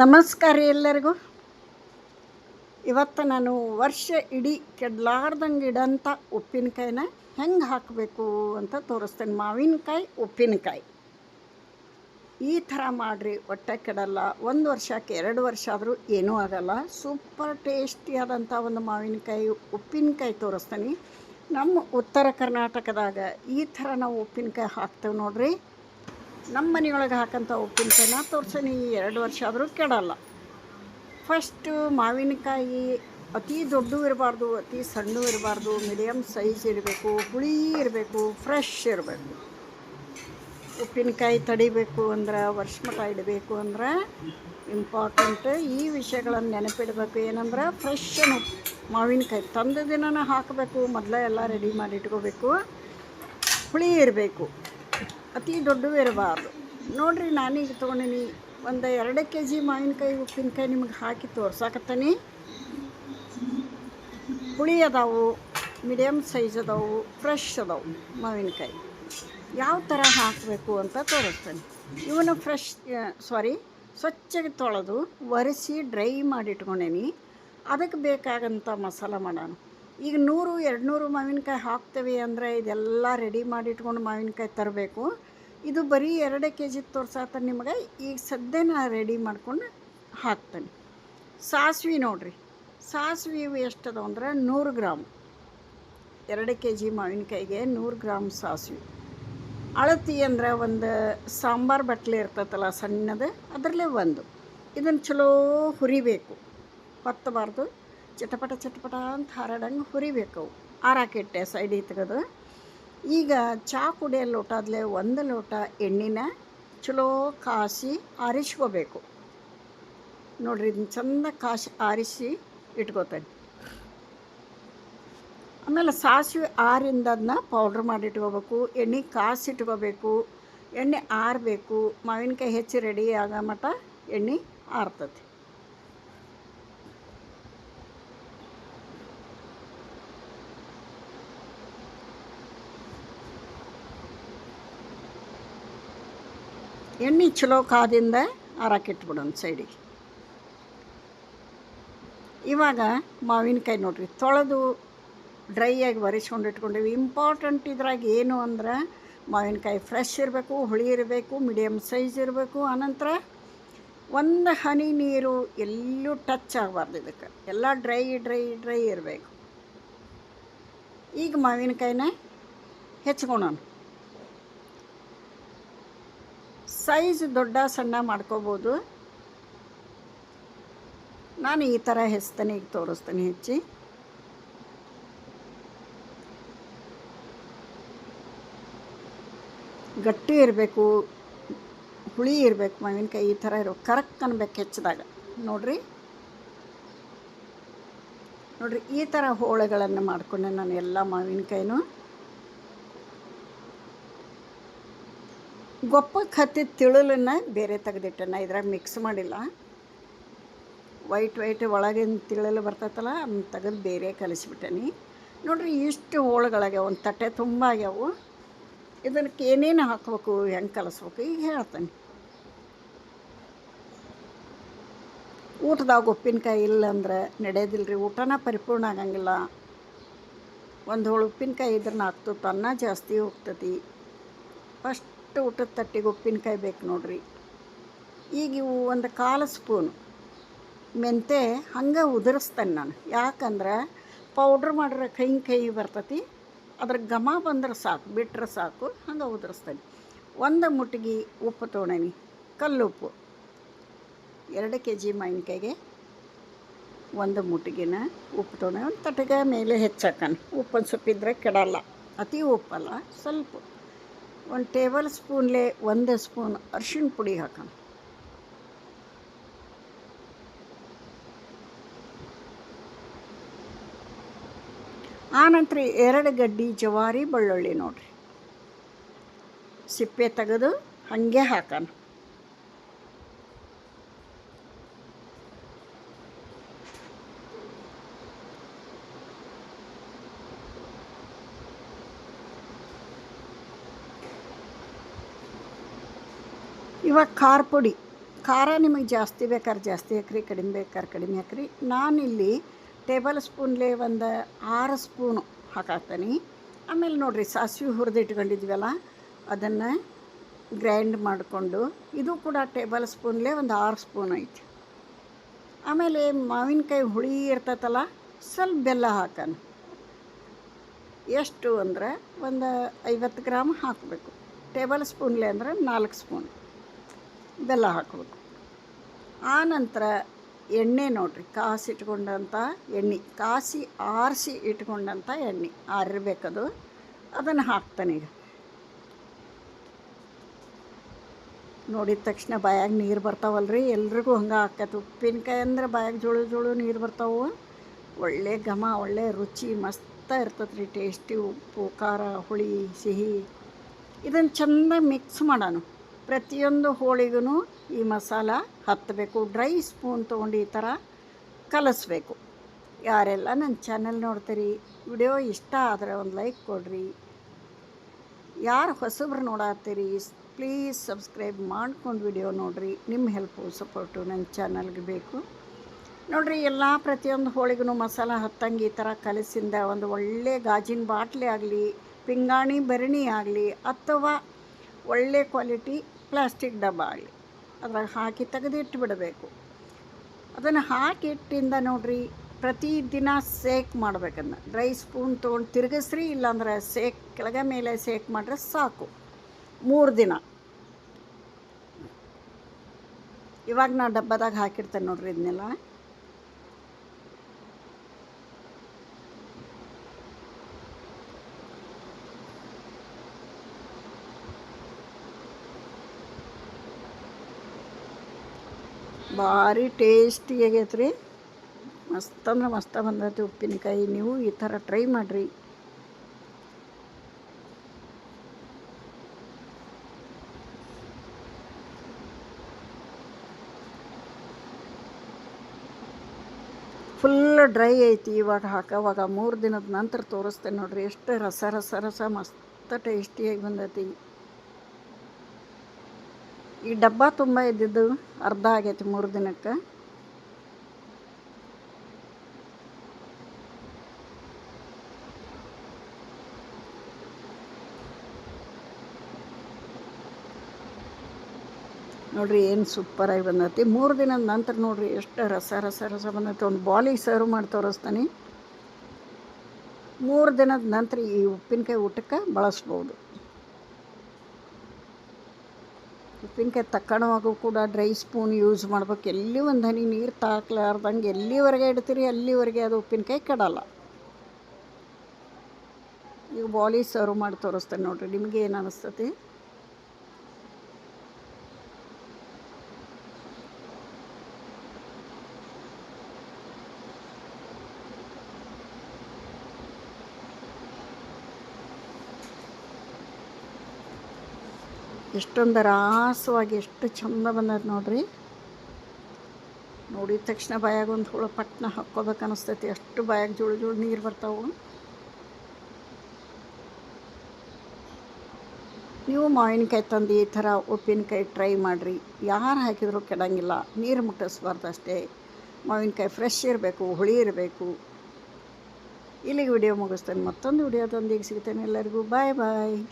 ನಮಸ್ಕಾರ ಎಲ್ಲರಿಗೂ. ಇವತ್ತು ನಾನು ವರ್ಷ ಇಡೀ ಕೆಡ್ಲಾರ್ದಂಗೆ ಇಡಂಥ ಉಪ್ಪಿನಕಾಯಿನ ಹೆಂಗೆ ಹಾಕಬೇಕು ಅಂತ ತೋರಿಸ್ತೇನೆ. ಮಾವಿನಕಾಯಿ, ಉಪ್ಪಿನಕಾಯಿ. ಈ ಥರ ಮಾಡಿರಿ, ಹೊಟ್ಟೆ ಕೆಡಲ್ಲ. ಒಂದು ವರ್ಷಕ್ಕೆ ಎರಡು ವರ್ಷ ಆದರೂ ಏನೂ ಆಗಲ್ಲ. ಸೂಪರ್ ಟೇಸ್ಟಿಯಾದಂಥ ಒಂದು ಮಾವಿನಕಾಯಿ, ಉಪ್ಪಿನಕಾಯಿ ತೋರಿಸ್ತೀನಿ. ನಮ್ಮ ಉತ್ತರ ಕರ್ನಾಟಕದಾಗ ಈ ಥರ ನಾವು ಉಪ್ಪಿನಕಾಯಿ ಹಾಕ್ತೇವೆ ನೋಡ್ರಿ. ನಮ್ಮ ಮನೆಯೊಳಗೆ ಹಾಕಂಥ ಉಪ್ಪಿನಕಾಯಿನ ತೋರ್ಸೀನಿ ಎರಡು ವರ್ಷ ಆದರೂ ಕೆಡಲ್ಲ. ಫಸ್ಟು ಮಾವಿನಕಾಯಿ ಅತಿ ದೊಡ್ಡ ಇರಬಾರ್ದು, ಅತಿ ಸಣ್ಣ ಇರಬಾರ್ದು ಮೀಡಿಯಮ್ ಸೈಜ್ ಇರಬೇಕು, ಹುಳಿ ಇರಬೇಕು ಫ್ರೆಶ್ ಇರಬೇಕು. ಉಪ್ಪಿನಕಾಯಿ ತಡಿಬೇಕು ಅಂದ್ರೆ ವರ್ಷ ಮಟ ಇಡಬೇಕು ಅಂದ್ರೆ ಇಂಪಾರ್ಟೆಂಟ್ ಈ ವಿಷಯಗಳನ್ನು ನೆನಪಿಡಬೇಕು. ಏನಂದ್ರೆ ಫ್ರೆಶ್ ಮಾವಿನಕಾಯಿ ತಂದ ದಿನನ ಹಾಕಬೇಕು, ಮೊದಲೇ ಎಲ್ಲ ರೆಡಿ ಮಾಡಿ ಇಟ್ಕೋಬೇಕು. ಹುಳಿ ಇರಬೇಕು. ಅತಿ ದೊಡ್ಡವು ಇರಬಾರ್ದು ನೋಡಿರಿ, ನಾನೀಗ ತೊಗೊಂಡಿನಿ ಒಂದು ಎರಡು ಕೆ ಜಿ ಮಾವಿನಕಾಯಿ, ಉಪ್ಪಿನಕಾಯಿ ನಿಮಗೆ ಹಾಕಿ ತೋರ್ಸಾಕತ್ತೀನಿ. ಹುಳಿ ಅದಾವು ಮೀಡಿಯಮ್ ಸೈಜ್ ಅದಾವು ಫ್ರೆಶ್ ಅದಾವು ಮಾವಿನಕಾಯಿ. ಯಾವ ಥರ ಹಾಕಬೇಕು ಅಂತ ತೋರಿಸ್ತೇನೆ. ಇವನು ಫ್ರೆಶ್ ಸಾರಿ ಸ್ವಚ್ಛಗೆ ತೊಳೆದು ಒರೆಸಿ ಡ್ರೈ ಮಾಡಿ ಇಟ್ಕೊಂಡೇನಿ. ಅದಕ್ಕೆ ಬೇಕಾಗಂಥ ಮಸಾಲ ಮಾಡೋಣ. ಈಗ ನೂರು, ಎರಡು ನೂರು ಮಾವಿನಕಾಯಿ ಹಾಕ್ತೇವೆ ಅಂದರೆ ಇದೆಲ್ಲ ರೆಡಿ ಮಾಡಿ ಇಟ್ಕೊಂಡು ಮಾವಿನಕಾಯಿ ತರಬೇಕು. ಇದು ಬರೀ ಎರಡು ಕೆ ಜಿ ತೋರ್ಸಾತ ನಿಮಗೆ. ಈಗ ಸದ್ಯ ನಾ ರೆಡಿ ಮಾಡ್ಕೊಂಡು ಹಾಕ್ತೇನೆ. ಸಾಸ್ವಿ ನೋಡಿರಿ. ಸಾಸ್ವಿ ಎಷ್ಟದ ಅಂದ್ರೆ ನೂರು ಗ್ರಾಮ್ ಎರಡು ಕೆ ಜಿ ಮಾವಿನಕಾಯಿಗೆ ನೂರು ಗ್ರಾಮ್ ಸಾಸ್ವಿ. ಅಳತಿ ಅಂದ್ರೆ ಒಂದು ಸಾಂಬಾರು ಬಟ್ಲೆ ಇರ್ತೈತಲ್ಲ ಸಣ್ಣದು, ಅದರಲ್ಲೇ ಒಂದು. ಇದನ್ನು ಚಲೋ ಹುರಿಬೇಕು. ಹೊತ್ತಬಾರ್ದು ಚಟಪಟ ಚಟಪಟ ಅಂತ ಹರಡಂಗೆ ಹುರಿಬೇಕು ಅವು ಆರಾಕಿಟ್ಟೆ ತೆಗೆದು, ಈಗ ಚಹಾ ಕುಡಿಯೋ ಲೋಟದಲ್ಲೇ ಒಂದು ಲೋಟ ಎಣ್ಣೆನ ಚಲೋ ಕಾಸಿ ಆರಿಸ್ಕೋಬೇಕು. ನೋಡ್ರಿ ಇದನ್ನ ಚಂದ ಕಾಸಿ ಆರಿಸಿ ಇಟ್ಕೋತೇನೆ. ಆಮೇಲೆ ಸಾಸಿವೆ ಆರಿಂದ ಅದನ್ನ ಪೌಡ್ರ್ ಮಾಡಿ ಇಟ್ಕೋಬೇಕು, ಎಣ್ಣೆ ಕಾಸಿ ಇಟ್ಕೋಬೇಕು, ಎಣ್ಣೆ ಆರಬೇಕು, ಮಾವಿನಕಾಯಿ ಹೆಚ್ಚು ರೆಡಿ ಆಗೋ ಮಟ್ಟ ಎಣ್ಣೆ ಆರ್ತತಿ ಎಣ್ಣೆ ಚಲೋ ಕಾದಿಂದ ಆರಾಕಿಟ್ಬಿಡೋಣ ಸೈಡಿಗೆ. ಇವಾಗ ಮಾವಿನಕಾಯಿ ನೋಡ್ರಿ, ತೊಳೆದು ಡ್ರೈ ಆಗಿ ಒರೆಸ್ಕೊಂಡು ಇಟ್ಕೊಂಡಿವಿ. ಇಂಪಾರ್ಟೆಂಟ್ ಇದ್ರಾಗ ಏನು ಅಂದ್ರೆ ಮಾವಿನಕಾಯಿ ಫ್ರೆಶ್ ಇರಬೇಕು, ಹುಳಿ ಇರಬೇಕು ಮೀಡಿಯಮ್ ಸೈಜ್ ಇರಬೇಕು. ಆನಂತರ ಒಂದು ಹನಿ ನೀರು ಎಲ್ಲೂ ಟಚ್ ಆಗಬಾರ್ದು ಇದಕ್ಕೆ. ಎಲ್ಲ ಡ್ರೈ ಡ್ರೈ ಡ್ರೈ ಇರಬೇಕು. ಈಗ ಮಾವಿನಕಾಯಿನ ಹೆಚ್ಕೊಳೋಣ. ಸೈಜ್ ದೊಡ್ಡ ಸಣ್ಣ ಮಾಡ್ಕೋಬೋದು. ನಾನು ಈ ಥರ ಹೆಚ್ತೇನೆ ಈಗ ತೋರಿಸ್ತೇನೆ ಹೆಚ್ಚಿ. ಗಟ್ಟಿ ಇರಬೇಕು, ಹುಳಿ ಇರಬೇಕು, ಮಾವಿನಕಾಯಿ ಈ ಥರ ಇರೋ ಕರೆಕ್ಟ್ ಅನ್ಬೇಕು ಹೆಚ್ಚಿದಾಗ. ನೋಡ್ರಿ. ನೋಡ್ರಿ, ಈ ಥರ ಹೋಳುಗಳನ್ನು ಮಾಡ್ಕೊಂಡೆ ನಾನು ಎಲ್ಲ ಮಾವಿನಕಾಯಿನೂ. ಗೊಪ್ಪಕ್ಕೆ ಹತ್ತಿದ ತಿಳುಲನ್ನ ಬೇರೆ ತೆಗೆದಿಟ್ಟೆ ಇದ್ರಾಗ ಮಿಕ್ಸ್ ಮಾಡಿಲ್ಲ. ವೈಟ್ ವೈಟ್ ಒಳಗಿನ ತಿಳಲು ಬರ್ತೈತಲ್ಲ ಅದನ್ನ ತೆಗೆದು ಬೇರೆ ಕಲಿಸ್ಬಿಟ್ಟೇನಿ. ನೋಡ್ರಿ, ಇಷ್ಟು ಹೋಳುಗಳಾಗ್ಯಾವ, ಒಂದು ತಟ್ಟೆ ತುಂಬ ಆಗ್ಯಾವು. ಇದಕ್ಕೆ ಏನೇನು ಹಾಕ್ಬೇಕು, ಹೆಂಗೆ ಕಲಿಸ್ಬೇಕು, ಈಗ ಹೇಳ್ತೇನೆ. ಊಟದಾಗ ಉಪ್ಪಿನಕಾಯಿ ಇಲ್ಲ ಅಂದ್ರೆ ನಡೆಯೋದಿಲ್ಲ ರೀ ಊಟನ ಪರಿಪೂರ್ಣ ಆಗಂಗಿಲ್ಲ. ಒಂದು ಹೋಳು ಉಪ್ಪಿನಕಾಯಿ ಇದ್ರೆ ನಾಲ್ಕು ತನ್ನ ಜಾಸ್ತಿ ಹೋಗ್ತತಿ. ಫಸ್ಟ್ ಊಟದ ತಟ್ಟಿಗೆ ಉಪ್ಪಿನಕಾಯಿ ಬೇಕು ನೋಡ್ರಿ. ಈಗ ಇವು ಒಂದು ಕಾಲು ಸ್ಪೂನು ಮೆಂತೆ ಹಂಗೆ ಉದುರಿಸ್ತೇನೆ ನಾನು. ಯಾಕಂದ್ರೆ ಪೌಡ್ರ್ ಮಾಡ್ರೆ ಕೈ ಕೈ ಬರ್ತತಿ, ಅದ್ರ ಘಮ ಬಂದ್ರೆ ಸಾಕು ಬಿಟ್ಟರೆ ಸಾಕು, ಹಂಗೆ ಉದುರಿಸ್ತೇನೆ. ಒಂದು ಮುಟ್ಟಿಗೆ ಉಪ್ಪು ತೊಗೊಂಡೇನಿ ಕಲ್ಲುಪ್ಪು ಎರಡು ಕೆ ಜಿ ಮಾವಿನಕಾಯಿಗೆ ಒಂದು ಮುಟ್ಟಿಗೆನ ಉಪ್ಪು ತೊಗೊಂಡು ಒಂದು ತಟಗೆ ಮೇಲೆ ಹೆಚ್ಚಾಕಣ. ಉಪ್ಪೊಂದು ಸೊಪ್ಪಿದ್ರೆ ಕೆಡಲ್ಲ, ಅತಿ ಉಪ್ಪಲ್ಲ, ಸ್ವಲ್ಪ. ಒಂದು ಟೇಬಲ್ ಸ್ಪೂನ್ಲೆ ಒಂದು ಸ್ಪೂನ್ ಅರ್ಶಿಣ ಪುಡಿ ಹಾಕೋಣ. ಆನಂತರ ಎರಡು ಗಡ್ಡಿ ಜವಾರಿ ಬೆಳ್ಳುಳ್ಳಿ ನೋಡ್ರಿ. ಸಿಪ್ಪೆ ತೆಗೆದು ಹಾಗೆ ಹಾಕೋಣ. ಇವಾಗ ಖಾರ ಪುಡಿ. ಖಾರ ನಿಮಗೆ ಜಾಸ್ತಿ ಬೇಕಾದ್ರೆ ಜಾಸ್ತಿ ಹಾಕ್ರಿ, ಕಡಿಮೆ ಬೇಕಾದ್ರೆ ಕಡಿಮೆ ಹಾಕ್ರಿ. ನಾನಿಲ್ಲಿ ಟೇಬಲ್ ಸ್ಪೂನ್ಲೆ ಒಂದು ಆರು ಸ್ಪೂನು ಹಾಕಾಕ್ತೀನಿ. ಆಮೇಲೆ ನೋಡಿರಿ ಸಾಸಿವೆ ಹುರಿದು ಇಟ್ಕೊಂಡಿದ್ವಲ್ಲ, ಅದನ್ನು ಗ್ರೈಂಡ್ ಮಾಡಿಕೊಂಡು ಇದು ಕೂಡ ಟೇಬಲ್ ಸ್ಪೂನ್ಲೆ ಒಂದು ಆರು ಸ್ಪೂನ್ ಐತಿ. ಆಮೇಲೆ ಮಾವಿನಕಾಯಿ ಹುಳಿ ಇರ್ತೈತಲ್ಲ, ಸ್ವಲ್ಪ ಬೆಲ್ಲ ಹಾಕೋಣ. ಎಷ್ಟು ಅಂದ್ರೆ ಒಂದು ಐವತ್ತು ಗ್ರಾಮ್ ಹಾಕಬೇಕು. ಟೇಬಲ್ ಸ್ಪೂನ್ಲೆ ಅಂದ್ರೆ ನಾಲ್ಕು ಸ್ಪೂನ್. ಬೆಲ್ಲ ಹಾಕಬೇಕು. ಆ ನಂತರ ಎಣ್ಣೆ ನೋಡ್ರಿ, ಕಾಸಿ ಇಟ್ಕೊಂಡಂಥ ಎಣ್ಣೆ, ಕಾಸಿ ಆರಿಸಿ ಇಟ್ಕೊಂಡಂಥ ಎಣ್ಣೆ ಆರಿರ್ಬೇಕದು, ಅದನ್ನು ಹಾಕ್ತಾನೆ ಈಗ. ನೋಡಿದ ತಕ್ಷಣ ಬಾಯಾಗ ನೀರು ಬರ್ತಾವಲ್ರಿ, ಎಲ್ರಿಗೂ ಹಂಗೆ ಆಕೈತೆ. ಉಪ್ಪಿನಕಾಯಿ ಅಂದ್ರೆ ಬಾಯಾಗ ಜೋಳು ಜೋಳು ನೀರು ಬರ್ತಾವೆ. ಒಳ್ಳೆ ಘಮ, ಒಳ್ಳೆ ರುಚಿ, ಮಸ್ತ ಇರ್ತದೆ ರೀ ಟೇಸ್ಟಿ ಉಪ್ಪು, ಖಾರ, ಹುಳಿ, ಸಿಹಿ. ಇದನ್ನು ಚೆಂದ ಮಿಕ್ಸ್ ಮಾಡೋಣ ಪ್ರತಿಯೊಂದು ಹೋಳಿಗೂ ಈ ಮಸಾಲ ಹತ್ತಬೇಕು. ಡ್ರೈ ಸ್ಪೂನ್ ತೊಗೊಂಡು ಈ ಥರ ಕಲಿಸ್ಬೇಕು. ಯಾರೆಲ್ಲ ನನ್ನ ಚಾನೆಲ್ ನೋಡ್ತೀರಿ, ವಿಡಿಯೋ ಇಷ್ಟ ಆದರೆ ಒಂದು ಲೈಕ್ ಕೊಡ್ರಿ. ಯಾರು ಹೊಸಬ್ರು ನೋಡತ್ತೀರಿ, ಪ್ಲೀಸ್ ಸಬ್ಸ್ಕ್ರೈಬ್ ಮಾಡ್ಕೊಂಡು ವಿಡಿಯೋ ನೋಡಿರಿ. ನಿಮ್ಮ ಹೆಲ್ಪು, ಸಪೋರ್ಟು ನನ್ನ ಚಾನಲ್ಗೆ ಬೇಕು. ನೋಡಿರಿ, ಎಲ್ಲ ಪ್ರತಿಯೊಂದು ಹೋಳಿಗೂ ಮಸಾಲ ಹತ್ತಂಗೆ ಈ ಥರ ಕಲಸಿಂದ ಒಂದು ಒಳ್ಳೆ ಗಾಜಿನ ಬಾಟ್ಲಿ ಆಗಲಿ, ಪಿಂಗಾಣಿ ಭರಣಿ ಆಗಲಿ, ಅಥವಾ ಒಳ್ಳೆ ಕ್ವಾಲಿಟಿ ಪ್ಲಾಸ್ಟಿಕ್ ಡಬ್ಬ ಆಗಲಿ. ಅದ್ರಾಗ ಹಾಕಿ ತೆಗೆದಿಟ್ಟು ಬಿಡಬೇಕು. ಅದನ್ನು ಹಾಕಿಟ್ಟಿಂದ ನೋಡಿರಿ, ಪ್ರತಿ ಪ್ರತಿದಿನ ಸೇಕ್ ಮಾಡ್ಬೇಕನ್ನ ಡ್ರೈ ಸ್ಪೂನ್ ತೊಗೊಂಡು ತಿರುಗಿಸ್ರಿ, ಇಲ್ಲಾಂದ್ರೆ ಸೇಕ್, ಕೆಳಗೆ ಮೇಲೆ ಸೇಕ್ ಮಾಡಿದ್ರೆ ಸಾಕು. ಮೂರು ದಿನ. ಇವಾಗ ನಾ ಡಬ್ಬದಾಗ ಹಾಕಿರ್ತೇನೆ ನೋಡ್ರಿ ಇದನ್ನೆಲ್ಲ ಭಾರಿ ಟೇಸ್ಟಿ ಆಗೈತೆ ರೀ. ಮಸ್ತ್ ಅಂದ್ರೆ ಮಸ್ತ ಬಂದೈತಿ ಉಪ್ಪಿನಕಾಯಿ. ನೀವು ಈ ಥರ ಟ್ರೈ ಮಾಡಿರಿ. ಫುಲ್ ಡ್ರೈ ಐತಿ ಇವಾಗ ಹಾಕೋವಾಗ ಮೂರು ದಿನದ ನಂತರ ತೋರಿಸ್ತೇನೆ ನೋಡ್ರಿ. ಎಷ್ಟು ರಸ ರಸ ರಸ ಮಸ್ತ್ ಟೇಸ್ಟಿಯಾಗಿ ಬಂದೈತಿ. ಈ ಡಬ್ಬ ತುಂಬ ಇದ್ದಿದ್ದು ಅರ್ಧ ಆಗೈತಿ ಮೂರು ದಿನಕ್ಕೆ. ನೋಡ್ರಿ ಏನು ಸೂಪರಾಗಿ ಬಂದೈತಿ. ಮೂರು ದಿನದ ನಂತರ ನೋಡ್ರಿ ಎಷ್ಟು ರಸ ರಸ ರಸ ಬಂದೈತಿ. ಒಂದು ಬಾಲಿಗೆ ಸರ್ವ್ ಮಾಡಿ ತೋರಿಸ್ತಾನೆ. ಮೂರು ದಿನದ ನಂತರ ಈ ಉಪ್ಪಿನಕಾಯಿ ಊಟಕ್ಕೆ ಬಳಸ್ಬೋದು. ಉಪ್ಪಿನಕಾಯಿ ತಕ್ಕಣವಾಗೂ ಕೂಡ ಡ್ರೈ ಸ್ಪೂನ್ ಯೂಸ್ ಮಾಡ್ಬೇಕು. ಎಲ್ಲಿ ಒಂದು ಹನಿ ನೀರು ತಾಕ್ಲಾರ್ದಂಗೆ ಎಲ್ಲಿವರೆಗೆ ಇಡ್ತೀರಿ, ಅಲ್ಲಿವರೆಗೆ ಅದು ಉಪ್ಪಿನಕಾಯಿ ಕೆಡಲ್ಲ. ಈಗ ಬಾಲಿ ಸರ್ವ್ ಮಾಡಿ ತೋರಿಸ್ತೇನೆ ನೋಡಿರಿ, ನಿಮಗೆ ಏನು ಅನಿಸ್ತತಿ? ಎಷ್ಟೊಂದು ರಾಸವಾಗಿ ಎಷ್ಟು ಚಂದ ಬಂದದ ನೋಡ್ರಿ. ನೋಡಿದ ತಕ್ಷಣ ಬಾಯಾಗ ಒಂದು ಹುಳು ಪಟ್ನ ಹಾಕ್ಕೋಬೇಕು ಅನಿಸ್ತೈತಿ. ಅಷ್ಟು ಬಾಯಾಗ ಜೋಳು ಜೋಳು ನೀರು ಬರ್ತಾವೆ. ನೀವು ಮಾವಿನಕಾಯಿ ತಂದು ಈ ಥರ ಉಪ್ಪಿನಕಾಯಿ ಟ್ರೈ ಮಾಡಿರಿ. ಯಾರು ಹಾಕಿದರೂ ಕೆಡಂಗಿಲ್ಲ. ನೀರು ಮುಟ್ಟಿಸ್ಬಾರ್ದು ಅಷ್ಟೇ. ಮಾವಿನಕಾಯಿ ಫ್ರೆಶ್ ಇರಬೇಕು, ಹುಳಿ ಇರಬೇಕು. ಇಲ್ಲಿಗೆ ವಿಡಿಯೋ ಮುಗಿಸ್ತೇನೆ. ಮತ್ತೊಂದು ವಿಡಿಯೋ ತಂದು ಈಗ ಸಿಗ್ತೇನೆ ಎಲ್ಲರಿಗೂ. ಬಾಯ್ ಬಾಯ್